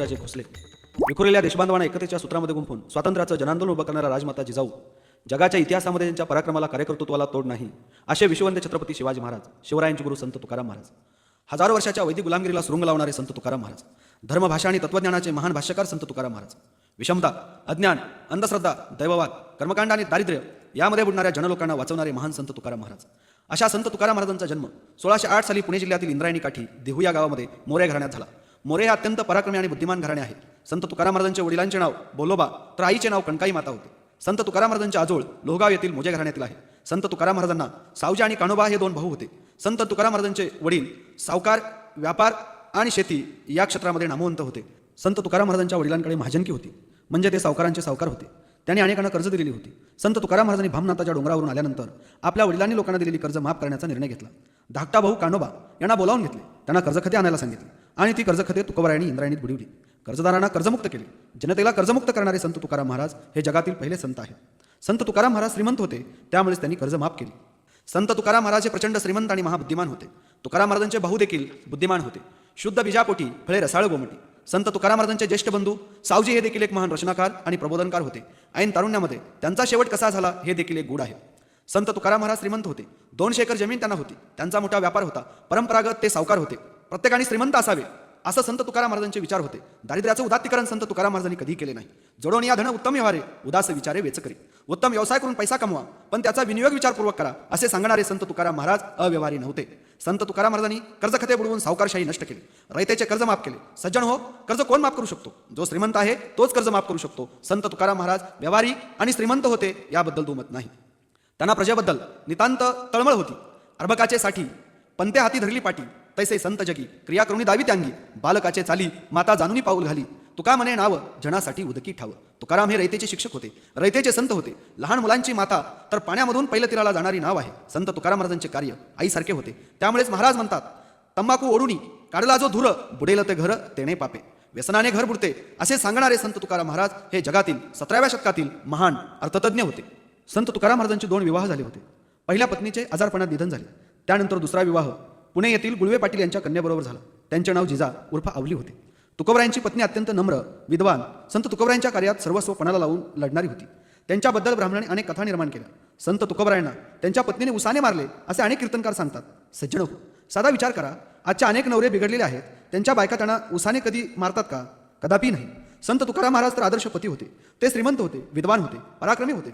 राजे खोसले विखुरलेल्या देशबांधवांना एकतेच्या सूत्रामध्ये गुंफून स्वातंत्र्याचं जनांदोलन उभं करणारा राजमाता जिजाऊ जगाच्या इतिहासामध्ये त्यांच्या पराक्रमाला कार्यकर्तृत्वाला तोड नाही असे विश्ववंत छत्रपती शिवाजी महाराज शिवरायांचे गुरु संत तुकाराम महाराज हजारो वर्षाच्या वैदिक गुलामगिरीला सुरुंग लावणारे संत तुकाराम महाराज धर्मभाषा आणि तत्वज्ञानाचे महान भाष्यकार संत तुकाराम महाराज विषमता अज्ञान अंधश्रद्धा दैववाद कर्मकांड आणि दारिद्र्य यामध्ये बुडणाऱ्या जनलोकांना वाचवणारे महान संत तुकाराम महाराज. अशा संत तुकाराम महाराजांचा जन्म सोळाशे आठ साली पुणे जिल्ह्यातील इंद्रायणी काठी देहू या गावामध्ये मोऱ्या घराण्यात झाला. मोरे हे अत्यंत पराक्रमी आणि बुद्धिमान घराणे आहे संत तुकाराम महाराजांच्या वडिलांचे नाव बोलोबा तर आईचे नाव कणकाई माता होते. संत तुकाराम महाराजांचे आजोळ लोहगाव येथील मोजे घराण्यातील आहे संत तुकाराम महाराजांना सावजी आणि काणोबा हे दोन भाऊ होते. संत तुकाराम महाराजांचे वडील सावकार व्यापार आणि शेती या क्षेत्रामध्ये नामवंत होते. संत तुकाराम महाराजांच्या वडिलांकडे महाजनकी होती. म्हणजे ते सावकारांचे सावकार होते. त्यांनी अनेकांना कर्ज दिलेली होती. संत तुकाराम महाराजांनी भामनाथाच्या डोंगरावरून आल्यानंतर आपल्या वडिलांनी लोकांना दिलेली कर्ज माफ करण्याचा निर्णय घेतला. धाकटा भाऊ कानोबा यांना बोलावून घेतले. त्यांना कर्जखते आणायला सांगितले आणि ती कर्जखते तुकोबरायांनी इंद्रायणीत बुडवली. कर्जदारांना कर्जमुक्त केले. जनतेला कर्जमुक्त करणारे संत तुकाराम महाराज हे जगातील पहिले संत आहेत. संत तुकाराम महाराज श्रीमंत होते त्यामुळेच त्यांनी कर्ज माफ केली. संत तुकाराम महाराज हे प्रचंड श्रीमंत आणि महाबुद्धिमान होते. तुकाराम महाराजांचे भाऊ देखील बुद्धिमान होते. शुद्ध बीजापोटी फळे रसाळ गोमटी. संत तुकाराम महाराजांचे ज्येष्ठ बंधू सावजी हे देखील एक महान रचनाकार आणि प्रबोधनकार होते. ऐन तारुण्यामध्ये त्यांचा शेवट कसा झाला हे देखील एक गुढ आहे. संत तुकाराम महाराज श्रीमंत होते. दोनशे एकर जमीन त्यांना होती. त्यांचा मोठा व्यापार होता. परंपरागत ते सावकार होते. प्रत्येकाने श्रीमंत असावे असं संत तुकाराम महाराजांचे विचार होते. दारिद्र्याचं उदात्तीकरण संत तुकाराम महाराजांनी कधी केले नाही. जोडोन या धन उत्तम व्यवहारे उदास विचारे वेच करी उत्तम व्यवसाय करून पैसा कमवा. पण त्याचा विनियोग विचारपूर्वक करा. असे सांगणारे संत तुकाराम महाराज अव्यवहारी नव्हते. संत तुकाराम महाराजांनी कर्ज खते बुडवून सावकारशाही नष्ट केली. रयतेचे कर्ज माफ केले. सज्जन हो कर्ज कोण माफ करू शकतो? जो श्रीमंत आहे तोच कर्ज माफ करू शकतो. संत तुकाराम महाराज व्यवहारी आणि श्रीमंत होते याबद्दल दुमत नाही. त्यांना प्रजेबद्दल नितांत तळमळ होती. अर्भकाचे साठी पंते हाती धरली पाटी. तैसे संत जगी क्रिया करुणी दावी त्यांगी. बालकाचे चाली माता जानुनी पाऊल घाली. तुका म्हणे नाव जनासाठी उदकी ठाव. तुकाराम हे रयतेचे शिक्षक होते. रयतेचे संत होते. लहान मुलांची माता तर पाण्यामधून पहिलं तिराला जाणारी नाव आहे. संत तुकाराम महाराजांचे कार्य आईसारखे होते. त्यामुळेच महाराज म्हणतात तंबाखू ओढुनी काढला जो धुर बुडेल ते घर तेणे पापे. व्यसनाने घर बुडते असे सांगणारे संत तुकाराम महाराज हे जगातील सतराव्या शतकातील महान अर्थतज्ञ होते. संत तुकाराम महाराजांचे दोन विवाह झाले होते. पहिल्या पत्नीचे आजारपणात निधन झाले. त्यानंतर दुसरा विवाह पुणे येथील गुळवे पाटील यांच्या कन्याबरोबर झाला. त्यांचे नाव जिजा उर्फ आवली होते. तुकोबरायांची पत्नी अत्यंत नम्र विद्वान संत तुकोबरायांच्या कार्यात सर्वस्व पणाला लावून लढणारी होती. त्यांच्याबद्दल ब्राह्मणाने अनेक कथा निर्माण केल्या. संत तुकोबरायांना त्यांच्या पत्नीने उसाने मारले असे अनेक कीर्तनकार सांगतात. सज्जन हो साधा विचार करा आजच्या अनेक नवरे बिघडलेले आहेत. त्यांच्या बायका त्यांना उसाने कधी मारतात का? कदापि नाही. संत तुकाराम महाराज तर आदर्श पती होते. ते श्रीमंत होते विद्वान होते पराक्रमी होते.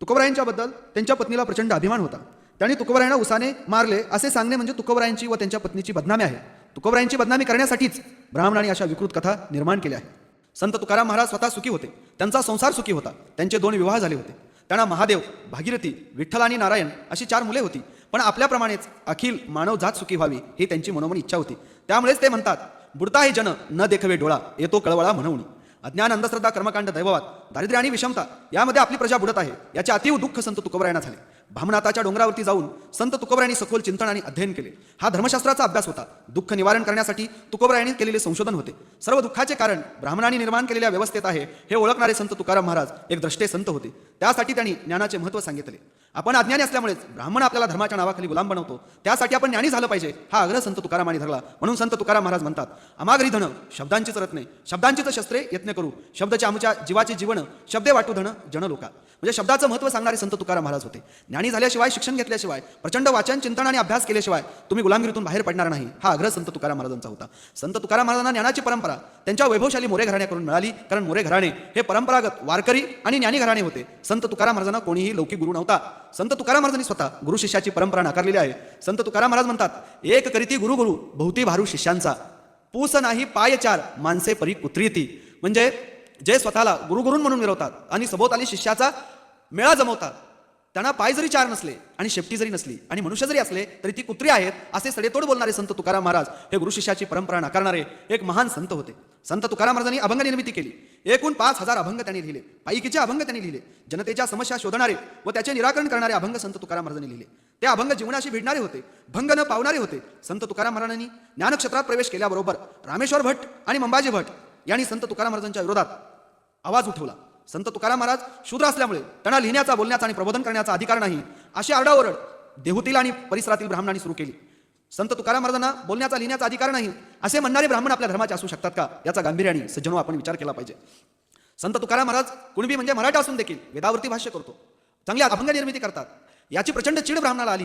तुकोबरायांच्याबद्दल त्यांच्या पत्नीला प्रचंड अभिमान होता. त्यांनी तुकोबरायांना उसाने मारले असे सांगणे म्हणजे तुकोबरायांची व त्यांच्या पत्नीची बदनामी आहे. तुकोबरायांची बदनामी करण्यासाठीच ब्राह्मणाने अशा विकृत कथा निर्माण केल्या आहेत. संत तुकाराम महाराज स्वतः सुखी होते. त्यांचा संसार सुखी होता. त्यांचे दोन विवाह झाले होते. त्यांना महादेव भागीरथी विठ्ठल आणि नारायण अशी चार मुले होती. पण आपल्याप्रमाणेच अखिल मानवजात सुखी व्हावी ही त्यांची मनोमन इच्छा होती. त्यामुळेच ते म्हणतात बुडता हे जन न देखवे डोळा येतो कळवळा म्हणवणी. अज्ञान अंधश्रद्धा कर्मकांड दैववाद दारिद्र्य आणि विषमता यामध्ये आपली प्रजा बुडत आहे. याचे अतीव दुःख संत तुकोबरायांना झाले. भामनाथाच्या डोंगरावरती जाऊन संत तुकोबरायांनी सखोल चिंतन आणि अध्ययन केले. हा धर्मशास्त्राचा अभ्यास होता. दुःख निवारण करण्यासाठी तुकोबरायांनी केलेले संशोधन होते. सर्व दुःखाचे कारण ब्राह्मणांनी निर्माण केलेल्या व्यवस्थेत आहे हे ओळखणारे संत तुकाराम महाराज एक द्रष्टे संत होते. त्यासाठी त्यांनी ज्ञानाचे महत्त्व सांगितले. आपण अज्ञानी असल्यामुळेच ब्राह्मण आपल्याला धर्माच्या नावाखाली गुलाम बनवतो. त्यासाठी आपण ज्ञानी झालं पाहिजे. हा आग्रह संत तुकारामाने धरला. म्हणून संत तुकाराम महाराज म्हणतात अमागरी धन शब्दांचीच रत्ने शब्दांचीच शस्त्रे यत्न करू. शब्दाच्या आमच्या जीवाचे जीवन शब्दे वाटू धन जनलोका म्हणजे शब्दाचं महत्त्व सांगणारे संत तुकाराम महाराज होते. ज्ञानी झाल्याशिवाय शिक्षण घेतल्याशिवाय प्रचंड वाचन चिंतन आणि अभ्यास केल्याशिवाय तुम्ही गुलामगिरीतून बाहेर पडणार नाही. हा आग्रह संत तुकाराम महाराजांचा होता. संत तुकाराम महाराजांना ज्ञानाची परंपरा त्यांच्या वैभवशाली मोरे घराण्याकडून मिळाली. कारण मोरे घराणे हे परंपरागत वारकरी आणि ज्ञानी घराणे होते. संत तुकाराम महाराजांना कोणीही लौकिक गुरु नव्हता. संत तुकाराम महाराजांनी स्वतः गुरु शिष्याची परंपरा नाकारलेली आहे. संत तुकाराम महाराज म्हणतात एक करीती गुरु गुरु बहुती भारू शिष्यांचा. पूस नाही पाय चार माणसे परी कुत्रीती. म्हणजे जे स्वतःला गुरुगुरून म्हणून मिरवतात आणि सभोवताली शिष्याचा मेळा जमवतात. त्यांना पाय जरी चार नसले आणि शेपटी जरी नसली आणि मनुष्य जरी असले तरी ती कुत्री आहेत असे सडेतोड बोलणारे संत तुकाराम महाराज हे गुरु शिष्याची परंपरा नाकारणारे एक महान संत होते. संत तुकाराम महाराजांनी अभंग निर्मिती केली. एकूण पाच हजार अभंग त्यांनी लिहिले. पायकीचे अभंग त्यांनी लिहिले. जनतेच्या समस्या शोधणारे व त्याचे निराकरण करणारे अभंग संत तुकाराम महाराजांनी लिहिले. ते अभंग जीवनाशी भिडणारे होते भंग न पावणारे होते. संत तुकाराम महाराजांनी ज्ञानक्षेत्रात प्रवेश केल्याबरोबर रामेश्वर भट आणि मंबाजी भट यांनी संत तुकाराम महाराजांच्या विरोधात आवाज उठवला. संत तुकाराम महाराज शूद्र असल्यामुळे त्यांना लिहिण्याचा बोलण्याचा आणि प्रबोधन करण्याचा अधिकार नाही. अशी आरडाओरड देहुतील आणि परिसरातील ब्राह्मणांनी सुरू केली. संत तुकाराम महाराजांना बोलण्याचा लिहिण्याचा अधिकार नाही. असे म्हणणारे ब्राह्मण आपल्या धर्माचे असू शकतात का? याचा गांभीर्याने सज्जनो आपण विचार केला पाहिजे. संत तुकाराम महाराज कुणबी म्हणजे मराठा असून देखील वेदावरती भाष्य करतो. चांगल्या अभंग निर्मिती करतात. याची प्रचंड चीड ब्राह्मणाला आली.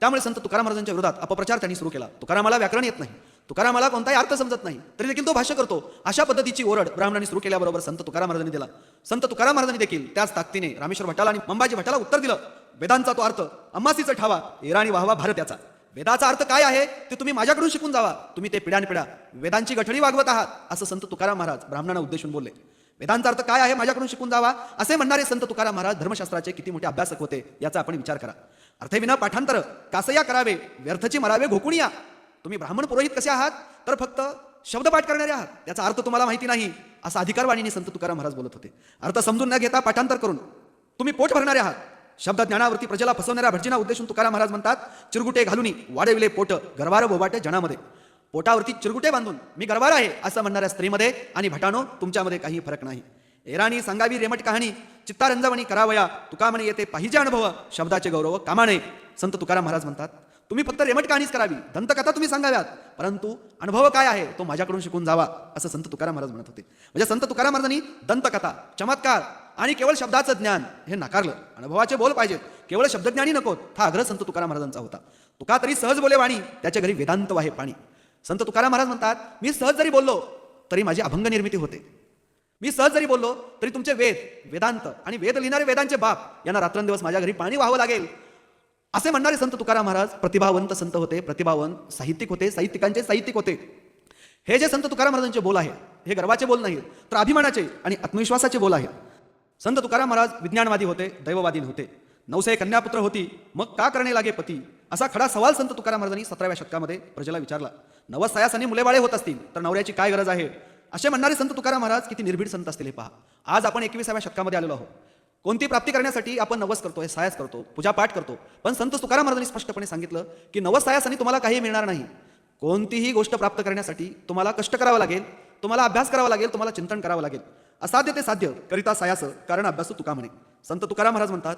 त्यामुळे संत तुकाराम महाराजांच्या विरोधात अपप्रचार त्यांनी सुरू केला. तुकारामाला व्याकरण येत नाही. तुकारामाला कोणताही अर्थ समजत नाही. तरी देखील तो भाष्य करतो. अशा पद्धतीची ओरड ब्राह्मणांनी सुरू केल्याबरोबर संत तुकाराम महाराजांनी दिला. संत तुकाराम महाराजांनी देखील त्याच ताकदीने रामेश्वर भटाला आणि मंबाजी भटाला उत्तर दिलं. वेदांचा तो अर्थ अम्मासीचा ठावा इराणी वाहवा भारत याचा वेदाचा अर्थ काय आहे ते तुम्ही माझ्याकडून शिकून जावा. तुम्ही ते पिढ्यानपिढ्या वेदांची गठडी वागवत आहात असं संत तुकाराम महाराज ब्राह्मणांना उद्देशून बोलले. वेदांचा अर्थ काय आहे माझ्याकडून शिकून जावा. असे म्हणणारे संत तुकाराम महाराज धर्मशास्त्राचे किती मोठे अभ्यासक होते याचा आपण विचार करा. अर्थविना पाठांतर कासया करावे व्यर्थची मरावे घोकुणिया तुम्ही ब्राह्मण पुरोहित कसे आहात तर फक्त शब्दपाठ करणारे आहात. त्याचा अर्थ तुम्हाला माहिती नाही असा अधिकारवाणीने संत तुकाराम महाराज बोलत होते. अर्थ समजून न घेता पाठांतर करून तुम्ही पोट भरणारे आहात. शब्द ज्ञानावरती प्रजेला फसवणाऱ्या भटजीना उद्देशून तुकाराम महाराज म्हणतात चिरगुटे घालून वाढविले पोट गरवार बोबाटे जनामध्ये. पोटावरती चिरगुटे बांधून मी गरवार आहे असं म्हणणाऱ्या स्त्रीमध्ये आणि भटानो तुमच्यामध्ये काही फरक नाही. एराणी सांगावी रेमट कहाणी चित्तारंजवणी करावया तुका म्हणे येते पाहिजे अनुभव शब्दाचे गौरव कामाने. संत तुकाराम महाराज म्हणतात तुम्ही फक्त रेमट कहाणीच करावी दंतकथा तुम्ही सांगाव्यात परंतु अनुभव काय आहे तो माझ्याकडून शिकून जावा असं संत तुकाराम महाराज म्हणत होते. म्हणजे संत तुकाराम महाराजांनी दंतकथा चमत्कार आणि केवळ शब्दाचं ज्ञान हे नाकारलं. अनुभवाचे बोल पाहिजेत. केवळ शब्दज्ञानी नकोत हा आग्रह संत तुकाराम महाराजांचा होता. तुका तरी सहज बोले वाणी. त्याच्या घरी वेदांत वाहे पाणी. संत तुकाराम महाराज म्हणतात मी सहज जरी बोललो तरी माझी अभंग निर्मिती होते. मी सहज जरी बोललो तरी तुमचे वेद वेदांत आणि वेद लिहिणारे वेदांचे बाप यांना रात्रंदिवस माझ्या घरी पाणी व्हावं लागेल. असे म्हणणारे संत तुकाराम महाराज प्रतिभावंत संत होते प्रतिभावंत साहित्यिक होते साहित्यिकांचे साहित्यिक होते. हे जे संत तुकाराम महाराजांचे बोल आहे हे गर्वाचे बोल नाहीत तर अभिमानाचे आणि आत्मविश्वासाचे बोल आहेत. संत तुकाराम महाराज विज्ञानवादी होते दैववादी होते. नवसे कन्यापुत्र होती मग का करणे लागे पती? असा खडा सवाल संत तुकाराम महाराजांनी सतराव्या शतकामध्ये प्रजेला विचारला. नवसयासाने मुलेबाळे होत असतील तर नवऱ्याची काय गरज आहे? असे म्हणणारे संत तुकाराम महाराज किती निर्भीड संत असतील हे पहा. आज आपण एकविसाव्या शतकामध्ये आलेलो आहोत. कोणती प्राप्ती करण्यासाठी आपण नवस करतो हे सायास करतो पूजापाठ करतो. पण संत तुकाराम महाराजांनी स्पष्टपणे सांगितलं की नवस सायासाने तुम्हाला काही मिळणार नाही. कोणतीही गोष्ट प्राप्त करण्यासाठी तुम्हाला कष्ट करावं लागेल तुम्हाला अभ्यास करावा लागेल तुम्हाला चिंतन करावं लागेल. असाध्य ते साध्य करिता सायास कारण अभ्यास तुका म्हणे. संत तुकाराम महाराज म्हणतात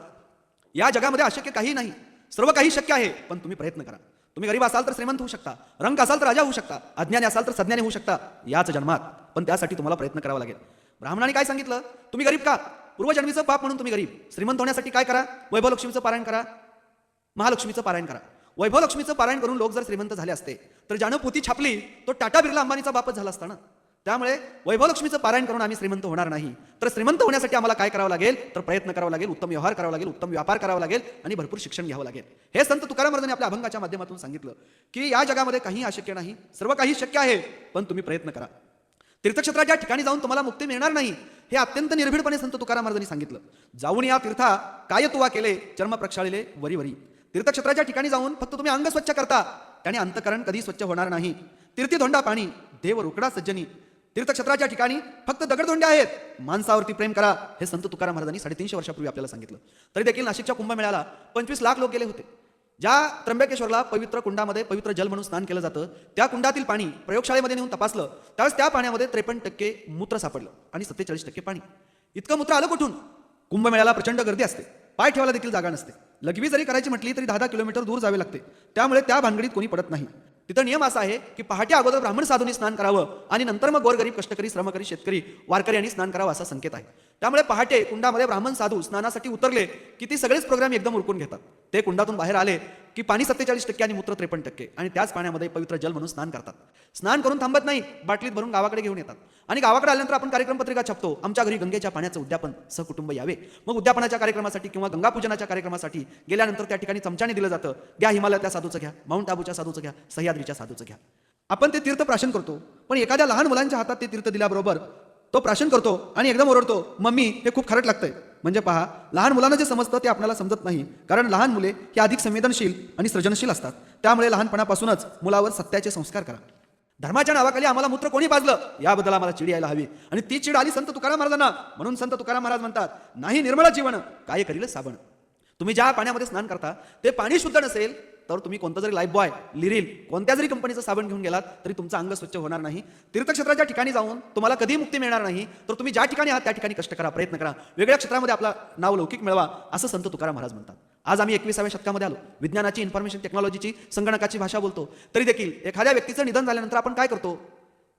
या जगामध्ये अशक्य काही नाही. सर्व काही शक्य आहे पण तुम्ही प्रयत्न करा. तुम्ही गरीब असाल तर श्रीमंत होऊ शकता. रंग असाल तर राजा होऊ शकता. अज्ञानी असाल तर सज्ञानी होऊ शकता. याच जन्मात. पण त्यासाठी तुम्हाला प्रयत्न करावा लागेल. ब्राह्मणाने काय सांगितलं? तुम्ही गरीब का? पूर्वजन्मीचं पाप म्हणून तुम्ही गरीब. श्रीमंत होण्यासाठी काय करा? वैभवलक्ष्मीचं पारायण करा. महालक्ष्मीचं पारायण करा. वैभवलक्ष्मीचं पारायण करून लोक जर श्रीमंत झाले असते तर ज्यानं पोती छापली तो टाटा बिर्ला अंबानीचा बापच झाला असता ना? त्यामुळे वैभवलक्ष्मीचं पारायण करून आम्ही श्रीमंत होणार नाही. तर श्रीमंत होण्यासाठी आम्हाला काय करावं लागेल? तर प्रयत्न करावा लागेल उत्तम व्यवहार करावा लागेल उत्तम व्यापार करावा लागेल आणि भरपूर शिक्षण घ्यावं लागेल. हे संत तुकाराम महाराजांनी आपल्या अभंगाच्या माध्यमातून सांगितलं की या जगामध्ये काही अशक्य नाही सर्व काही शक्य आहे पण तुम्ही प्रयत्न करा. तीर्थक्षेत्राच्या ठिकाणी जाऊन तुम्हाला मुक्ती मिळणार नाही हे अत्यंत निर्भीडपणे संत तुकाराम महाराजांनी सांगितलं. जाऊन या तीर्था काय तुवा केले चर्म प्रक्षाळिले वरी वरी. तीर्थक्षेत्राच्या ठिकाणी जाऊन फक्त तुम्ही अंग स्वच्छ करता त्याने अंतकरण कधी स्वच्छ होणार नाही. तीर्थी धोंडा पाणी देव रोकडा सज्जनी तीर्थक्षेत्राच्या ठिकाणी फक्त दगडधोंडे आहेत. माणसावरती प्रेम करा हे संत तुकाराम महाराजांनी साडेतीनशे वर्षापूर्वी आपल्याला सांगितलं. तरी देखील नाशिकच्या कुंभमेळ्याला पंचवीस लाख लोक गेले होते. ज्या त्र्यंबकेश्वरला पवित्र कुंडामध्ये पवित्र जल म्हणून स्नान केलं जातं त्या कुंडातील पाणी प्रयोगशाळेमध्ये नेऊन तपासलं त्यावेळेस त्या पाण्यामध्ये त्रेपन्न टक्के मूत्र सापडलं आणि सत्तेचाळीस टक्के पाणी. इतकं मूत्र आलं कुठून? कुंभमेळ्याला प्रचंड गर्दी असते. पाय ठेवायला देखील जागा नसते. लगवी जरी करायची म्हटली तरी दहा दहा किलोमीटर दूर जावे लागते. त्यामुळे त्या भानगडीत कोणी पडत नाही. तिथं नियम असा आहे की पहाटे अगोदर ब्राह्मण साधूंनी स्नान करावं आणि नंतर मग गोरगरीब कष्टकरी श्रमकरी शेतकरी वारकरी यांनी स्नान करावं असा संकेत आहे. त्यामुळे पहाटे कुंडामध्ये ब्राह्मण साधू स्नानासाठी उतरले की ती सगळेच प्रोग्राम एकदम उरकून घेतात. ते कुंडातून बाहेर आले की पाणी सत्तेचाळीस टक्के आणि मूत्र त्रेपन्न टक्के आणि त्याच पाण्यामध्ये पवित्र जल म्हणून स्नान करतात. स्नान करून थांबत नाही बाटलीत भरून गावाकडे घेऊन येतात. आणि गावाकडे आल्यानंतर आपण कार्यक्रम पत्रिका छापतो. आमच्या घरी गंगेच्या पाण्याचं उद्यापन सहकुटुंब यावे. मग उद्यापनाच्या कार्यक्रमासाठी किंवा गंगापूजनाच्या कार्यक्रमासाठी गेल्यानंतर त्या ठिकाणी चमच्याने दिलं जातं. घ्या हिमालयातल्या साधूचं घ्या माउंट आबूच्या साधूचं घ्या सह्याद्रीच्या साधूचं घ्या. आपण ते तीर्थ प्राशन करतो. पण एखाद्या लहान मुलांच्या हातात ते तीर्थ दिल्याबरोबर तो प्राशन करतो आणि एकदम ओरडतो मम्मी हे खूप खरट लागतंय. म्हणजे पहा लहान मुलांना जे समजतं ते आपल्याला समजत नाही कारण लहान मुले ही अधिक संवेदनशील आणि सृजनशील असतात. त्यामुळे लहानपणापासूनच मुलावर सत्याचे संस्कार करा. धर्माच्या नावाखाली आम्हाला मूत्र कोणी पाजलं? याबद्दल आम्हाला चिड यायला हवी. आणि ती चिड आली संत तुकाराम महाराजांना. म्हणून संत तुकाराम महाराज म्हणतात नाही निर्मळ जीवन काय करील साबण. तुम्ही ज्या पाण्यामध्ये स्नान करता ते पाणी शुद्ध नसेल तर तुम्ही कोणता जरी लाईफ बॉय लिरिल कोणत्या जरी कंपनीचं साबण घेऊन गेलात तरी तुमचं अंग स्वच्छ होणार नाही. तीर्थक्षेत्राच्या ठिकाणी जाऊन तुम्हाला कधी मुक्ती मिळणार नाही तर तुम्ही ज्या ठिकाणी आहात त्या ठिकाणी कष्ट करा प्रयत्न करा. वेगळ्या क्षेत्रामध्ये आपला नाव लौकिक मिळवा असं संत तुकाराम महाराज म्हणतात. आज आम्ही एकविसाव्या शतकामध्ये आलो. विज्ञानाची इन्फॉर्मेशन टेक्नॉलॉजीची संगणकाची भाषा बोलतो. तरी देखील एखाद्या व्यक्तीचं निधन झाल्यानंतर आपण काय करतो?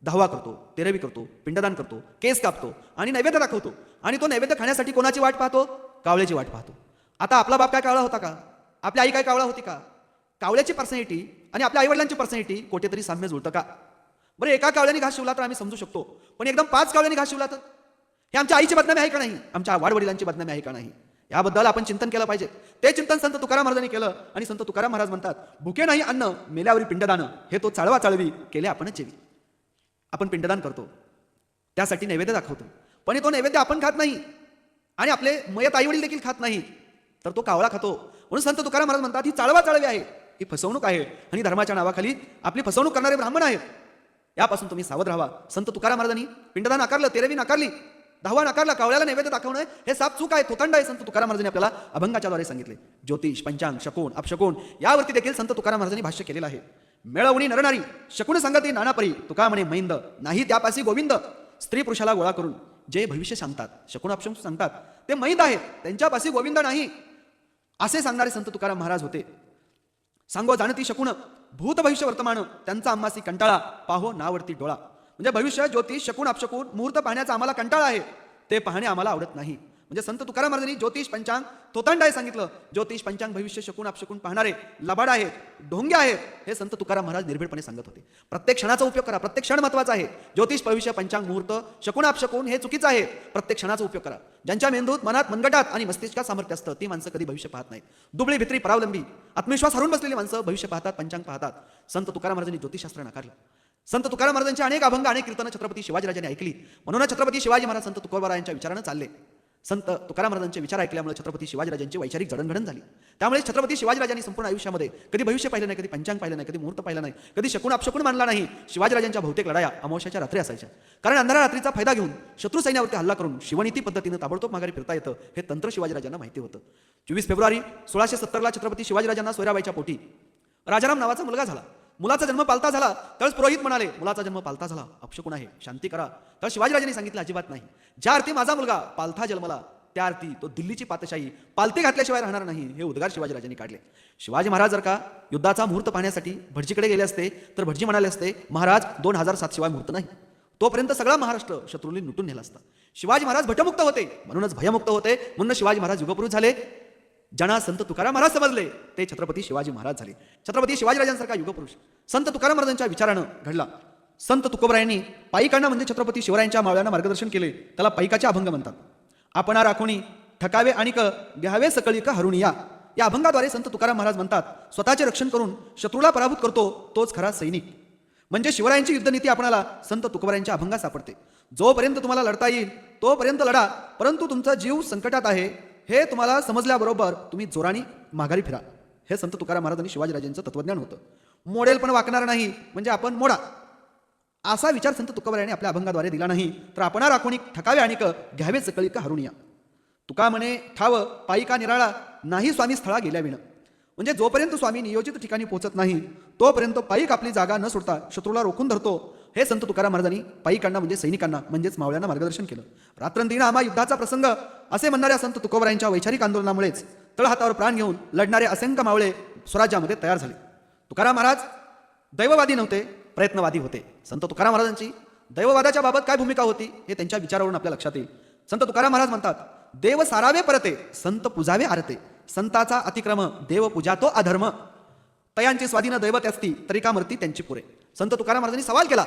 धावा करतो तेरवी करतो पिंडदान करतो केस कापतो आणि नैवेद्य दाखवतो. आणि तो नैवेद्य खाण्यासाठी कोणाची वाट पाहतो? कावळ्याची वाट पाहतो. आता आपला बाप काय कावळा होता का? आपली आई काय कावळा होती का? कावळ्याची पर्सनॅलिटी आणि आपल्या आईवडिलांची पर्सनॅलिटी कुठेतरी साम्य जुळतं का? बरं एका कावळ्याने घास शिवला तर आम्ही समजू शकतो. पण एकदम पाच कावळ्याने घास शिवला तर? हे आमच्या आईची बदनामी आहे का नाही? आमच्या वाडवडिलांची बदनामी आहे का नाही? याबद्दल आपण चिंतन केलं पाहिजे. ते चिंतन संत तुकाराम महाराजांनी केलं आणि संत तुकाराम महाराज म्हणतात भुके नाही अन्न मेल्यावरी पिंडदान. हे तो चाळवा चाळवी केले आपणच जेवी. आपण पिंडदान करतो. त्यासाठी नैवेद्य दाखवतो. पण हे तो नैवेद्य आपण खात नाही. आणि आपले मयत आईवडील देखील खात नाही. तर तो कावळा खातो. म्हणून संत तुकाराम महाराज म्हणतात ही चाळवा चाळवी आहे. ही फसवणूक आहे. आणि धर्माच्या नावाखाली आपली फसवणूक करणारे ब्राह्मण आहेत. यापासून तुम्ही सावध राहा. संत तुकाराम महाराजांनी पिंडदान नाकारलं तेरवी नाकारली दहावा नाकारला कावळ्याला नैवेद्य दाखवणं हे साप चूक आहे थोतांड आहे संत तुकाराम महाराजांनी आपल्याला अभंगाच्या द्वारे सांगितले. ज्योतिष पंचांग शकोन अपशकोन यावरती देखील संत तुकाराम महाराजांनी भाष्य केलेलं आहे. मेळवणी नरनारी शकुन सांगते नानापरी तुका म्हणे मैंद नाही त्यापासी गोविंद. स्त्री पुरुषाला गोळा करून जे भविष्य सांगतात शकुन अपशकुन सांगतात ते मैंद आहेत त्यांच्यापासी गोविंद नाही. असे सांगणारे संत तुकाराम महाराज होते. सांगो जाणती शकून भूत भविष्य वर्तमान त्यांचा आम्हासी कंटाळा पाहो नावरती डोळा. म्हणजे भविष्य ज्योतिष शकून अपशकून मुहूर्त पाहण्याचा आम्हाला कंटाळा आहे. ते पाहणे आम्हाला आवडत नाही. म्हणजे संत तुकाराम महाराजांनी ज्योतिष पंचांग तोतांड आहे सांगितलं. ज्योतिष पंचांग भविष्य शकून अपशकून पाहणारे लबाड आहेत ढोंगे आहेत हे संत तुकाराम महाराज निर्भीडपणे सांगत होते. प्रत्येक क्षणाचा उपयोग करा प्रत्येक क्षण महत्त्वाचा आहे. ज्योतिष भविष्य पंचांग मुहूर्त शकून अपशकून हे चुकीचं आहे. प्रत्येक क्षणाचा उपयोग करा. ज्यांच्या मेंदूत मनात मनगटात आणि मस्तिष्कात सामर्थ्य असतं ती माणसं कधी भविष्य पाहत नाहीत. दुबळी भित्री परावलंबी आत्मविश्वास हरून बसलेली माणसं भविष्य पाहतात पंचांग पाहतात. संत तुकाराम महाराजांनी ज्योतिषशास्त्र नाकारलं. संत तुकाराम महाराजांचे अनेक अभंग अनेक कीर्तन छत्रपती शिवाजीराजांनी ऐकली. म्हणूनच छत्रपती शिवाजी महाराज संत तुकोबारायांच्या विचारानं चालले. संत तुकाराम महाराजांचे विचार ऐकल्यामुळे छत्रपती शिवाजीराजांची वैचारिक जडणघडण झाली. त्यामुळे छत्रपती शिवाजीराजांनी संपूर्ण आयुष्यामध्ये कधी भविष्य पाहिलं नाही कधी पंचांग पाहिलं नाही कधी मुहूर्त पाहिलं नाही कधी शकून अपशकून मानला नाही शिवाजीराजांच्या बहुतेक लढाया अमावश्याच्या रात्री असायच्या. कारण अंधारा रात्रीचा फायदा घेऊन शत्रू सैन्यावरती हल्ला करून शिवनीती पद्धतीनं ताबडतोब माघारी फिरता येतं हे तंत्र शिवाजीराजांना माहिती होतं. चोवीस फेब्रुवारी सोळाशे सत्तरला छत्रपती शिवाजीराजांना सोयराबाईच्या पोटी राजाराम नावाचा मुलगा झाला. मुलाचा जन्म पालता झाला तर पुरोहित म्हणाले मुलाचा जन्म पालता झाला अपशकुन आहे शांती करा. तर शिवाजीराजांनी सांगितलं अजिबात नाही. ज्या अर्थी माझा मुलगा पालथा जन्मला त्या अर्थी तो दिल्लीची पातशाही पालते घातल्याशिवाय राहणार नाही हे उद्गार शिवाजीराजांनी काढले. शिवाजी महाराज जर का युद्धाचा मुहूर्त पाहण्यासाठी भटजीकडे गेले असते तर भटजी म्हणाले असते महाराज दोन हजार सात शिवाय मुहूर्त नाही. तोपर्यंत सगळा महाराष्ट्र शत्रूंनी लुटून नेला असता. शिवाजी महाराज भटमुक्त होते म्हणूनच भयमुक्त होते. म्हणून शिवाजी महाराज युगपुरुष झाले. ज्यांना संत तुकाराम महाराज समजले. ते छत्रपती शिवाजी महाराज झाले. छत्रपती शिवाजीराजांसारखा युगपुरुष. संत तुकाराम महाराजांच्या विचारानं घडला. संत तुकोबरायांनी पायिकांना म्हणजे छत्रपती शिवरायांच्या मावळ्यांना मार्गदर्शन केले. त्याला पायिकाचे अभंग म्हणतात. आपणा राखुणी ठकावे आणि क घ्यावे सकळी का हरुणी या. या अभंगाद्वारे संत तुकाराम महाराज म्हणतात स्वतःचे रक्षण करून शत्रूला पराभूत करतो तोच खरा सैनिक. म्हणजे शिवरायांची युद्धनीती आपणाला संत तुकोबरायांच्या अभंगात सापडते. जोपर्यंत तुम्हाला लढता येईल तोपर्यंत लढा. परंतु तुमचा जीव संकटात आहे हे तुम्हाला समजल्याबरोबर तुम्ही जोराने माघारी फिरा. हे संत तुकाराम महाराज आणि शिवाजीराजांचं तत्वज्ञान होतं. मोडेल पण वाकणार नाही म्हणजे आपण मोडा. असा विचार संत तुकाबरायाने आपल्या अभंगाद्वारे दिला नाही. तर आपण राखोणी ठकावे आणि घ्यावे सकळी का हरुणिया तुका म्हणे ठाव पायिका निराळा नाही स्वामी स्थळा गेल्या विण. म्हणजे जोपर्यंत स्वामी नियोजित ठिकाणी पोहोचत नाही तोपर्यंत पायिक आपली जागा न सोडता शत्रूला रोखून धरतो हे संत तुकाराम महाराजांनी पायीकांना म्हणजे सैनिकांना म्हणजेच मावळ्यांना मार्गदर्शन केलं. रात्रंदिन आम्हा युद्धाचा प्रसंग असे म्हणणाऱ्या संत तुकोबरायांच्या वैचारिक आंदोलनामुळेच तळहातावर प्राण घेऊन लढणारे असंख्य मावळे स्वराज्यामध्ये तयार झाले. तुकाराम महाराज दैववादी नव्हते प्रयत्नवादी होते. संत तुकाराम महाराजांची दैववादाच्या बाबत काय भूमिका होती हे त्यांच्या विचारावरून आपल्या लक्षात येईल. संत तुकाराम महाराज म्हणतात देव सारावे परते संत पुजावे आरते. संताचा अतिक्रम देव पूजा तो अधर्म. तयांची स्वाधीन दैवत असती तरी का मरती त्यांची पुरे? संत तुकाराम महाराजांनी सवाल केला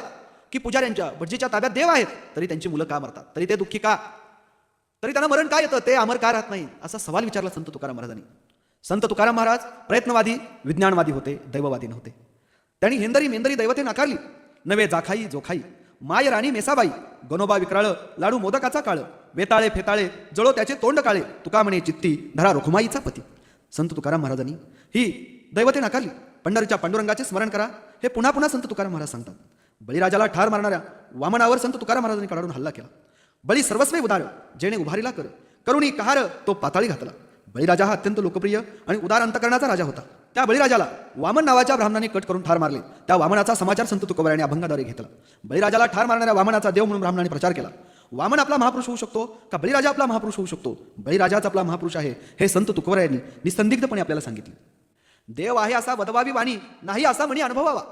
की पुजाऱ्यांच्या भटजीच्या ताब्यात देव आहेत तरी त्यांची मुलं का मरतात? तरी ते दुःखी का? तरी त्यांना मरण काय येतं? ते अमर का राहत नाही? असा सवाल विचारला संत तुकाराम महाराजांनी. संत तुकाराम महाराज प्रयत्नवादी विज्ञानवादी होते दैववादी नव्हते. त्यांनी हेंदरी मेंदरी दैवते नाकारली नवे जाखाई जोखाई माय राणी मेसाबाई गणोबा विक्राळ लाडू मोदकाचा काळ वेताळे फेताळे जळो त्याचे तोंड काळे तुका म्हणे चित्ती धरा रुखुमाईचा पती. संत तुकाराम महाराजांनी ही दैवते नाकारली पंढरीच्या पांडुरंगाचे स्मरण करा. हे पुन्हा पुन्हा संत तुकाराम महाराज सांगतात. बळीराजाला ठार मारणाऱ्या वामनावर संत तुकाराम महाराजांनी कडाडून हल्ला केला. बळी सर्वस्वी उदार जेणे उभारीला कर. करुणी कहार तो पाताळी घातला. बळीराजा हा अत्यंत लोकप्रिय आणि उदार अंतकरणाचा राजा होता. त्या बळीराजाला वामन नावाच्या ब्राह्मणाने कट करून ठार मारले. त्या वामनाचा समाचार संत तुकोबाराने अभंगाद्वारे घेतला. बळीराजाला ठार मारणाऱ्या वामनाचा देव म्हणून ब्राह्मणाने प्रचार केला. वामन आपला महापुरुष होऊ शकतो का बळीराजा आपला महापुरुष होऊ शकतो? बळीराजाच आपला महापुरुष आहे हे संत तुकोबरायांनी निसंदिग्धपणे आपल्याला सांगितले. देव आहे असा वदवावी वाणी नाही असा म्हणी अनुभवावा.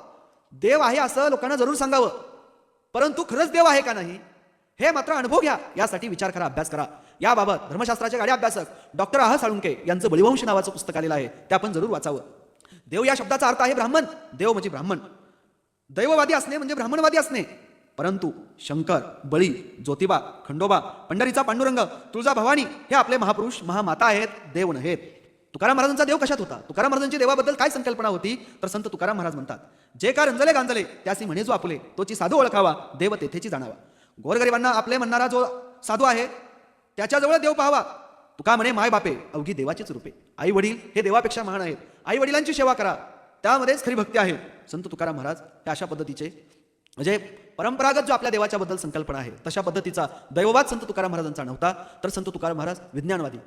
देव आहे असं लोकांना जरूर सांगावं. परंतु खरंच देव आहे का नाही? हे मात्र अनुभव घ्या. यासाठी विचार करा अभ्यास करा. याबाबत धर्मशास्त्राचे गाडे अभ्यासक डॉक्टर आह साळुंके यांचं बळीवंश नावाचं पुस्तक आलेलं आहे. ते आपण जरूर वाचावं. देव या शब्दाचा अर्थ आहे ब्राह्मण. देव म्हणजे ब्राह्मण. दैववादी असणे म्हणजे ब्राह्मणवादी असणे. परंतु शंकर बळी ज्योतिबा खंडोबा पंढरीचा पांडुरंग तुळजा भवानी हे आपले महापुरुष महामाता आहेत देव नहेत तुकाराम महाराजांचा देव कशात होता? तुकाराम महाराजांची देवाबद्दल काय संकल्पना होती? तर संत तुकाराम महाराज म्हणतात जे का रंजले गांजले त्यासी म्हणे जो आपले तोची साधू ओळखावा देव तेथेची जाणावा. गोरगरिबांना आपले म्हणणारा जो साधू आहे त्याच्याजवळ देव पाहावा. तुका म्हणे माय बापे अवघी देवाचीच रूपे. आई वडील हे देवापेक्षा महान आहेत. आई वडिलांची सेवा करा. त्यामध्येच खरी भक्ती आहे. संत तुकाराम महाराज त्या अशा पद्धतीचे म्हणजे परंपरागत जो आपल्या देवाच्याबद्दल संकल्पना आहे तशा पद्धतीचा दैववाद संत तुकाराम महाराजांचा नव्हता. तर संत तुकाराम महाराज विज्ञानवादी.